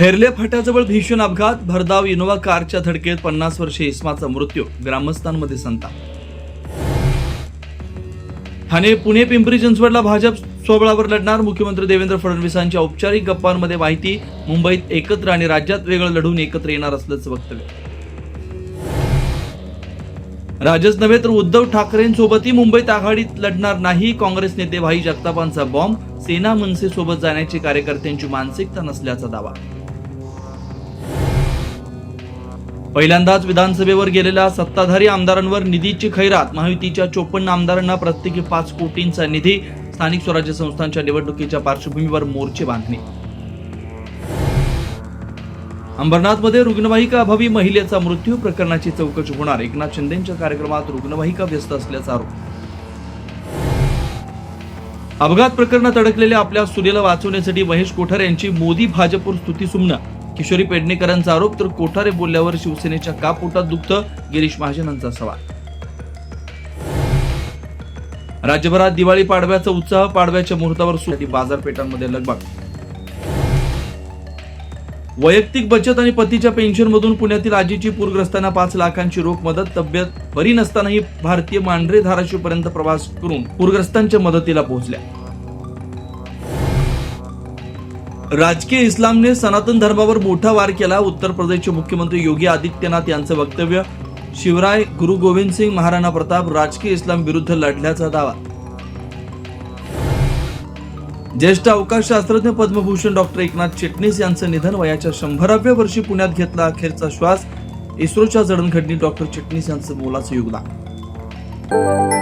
हेरले फाट्याजवळ भीषण अपघात भरधाव इनोव्हा कारच्या धडकेत पन्नास वर्षे इस्माचा मृत्यू ग्रामस्थांमध्ये संताप. ठाणे पुणे पिंपरी चिंचवडला भाजप स्वबळावर लढणार. मुख्यमंत्री देवेंद्र फडणवीसांच्या औपचारिक गप्पांमध्ये माहिती मुंबईत एकत्र आणि राज्यात वेगळं लढून एकत्र येणार असल्याचं वक्तव्य. राजच नव्हे तर उद्धव ठाकरेंसोबतही मुंबईत आघाडीत लढणार नाही. काँग्रेस नेते भाई जगतापांचा बॉम्ब सेना मनसे सोबत जाण्याची कार्यकर्त्यांची मानसिकता नसल्याचा दावा. पहिल्यांदाच विधानसभेवर गेलेल्या सत्ताधारी आमदारांवर निधीची खैरात महायुतीच्या चोपन्न आमदारांना प्रत्येकी पाच कोटींचा निधी स्थानिक स्वराज्य संस्थांच्या निवडणुकीच्या पार्श्वभूमीवर मोर्चे बांधणी. अंबरनाथमध्ये रुग्णवाहिका अभावी महिलेचा मृत्यू प्रकरणाची चौकशी होणार एकनाथ शिंदेच्या कार्यक्रमात रुग्णवाहिका व्यस्त असल्याचा आरोप. अपघात प्रकरणात अडकलेल्या आपल्या सुनेला वाचवण्यासाठी महेश कोठारे यांची मोदी भाजपवर स्तुती सुमनं. किशोरी पेडणेकरांचा आरोप तर कोठारे बोलल्यावर शिवसेनेच्या का पोटात दुखतं गिरीश महाजनांचा सवाल. राज्यभरात दिवाळी पाडव्याचा उत्साह पाडव्याच्या मुहूर्तावर सुरू बाजारपेठांमध्ये लगबग. वैयक्तिक बचत आणि पतीच्या पेन्शन मधून पुण्यातील आजीची पूरग्रस्तांना पाच लाखांची रोख मदत तब्येत बरी नसतानाही भारतीय मांढरे धाराशिव पर्यंत प्रवास करून पूरग्रस्तांच्या मदतीला पोहोचल्या. राजकीय इस्लामने सनातन धर्मावर मोठा वार केला. उत्तर प्रदेशचे मुख्यमंत्री योगी आदित्यनाथ यांचं वक्तव्य शिवराय गुरु गोविंद सिंग महाराणा प्रताप राजकीय इस्लाम विरुद्ध लढल्याचा दावा. ज्येष्ठ अवकाश शास्त्रज्ञ पद्मभूषण डॉक्टर एकनाथ चिटणीस यांचं निधन वयाच्या शंभराव्या वर्षी पुण्यात घेतला अखेरचा श्वास. इस्रोच्या जडणघडणीत डॉक्टर चिटणीस यांचं मोलाचं योगदान.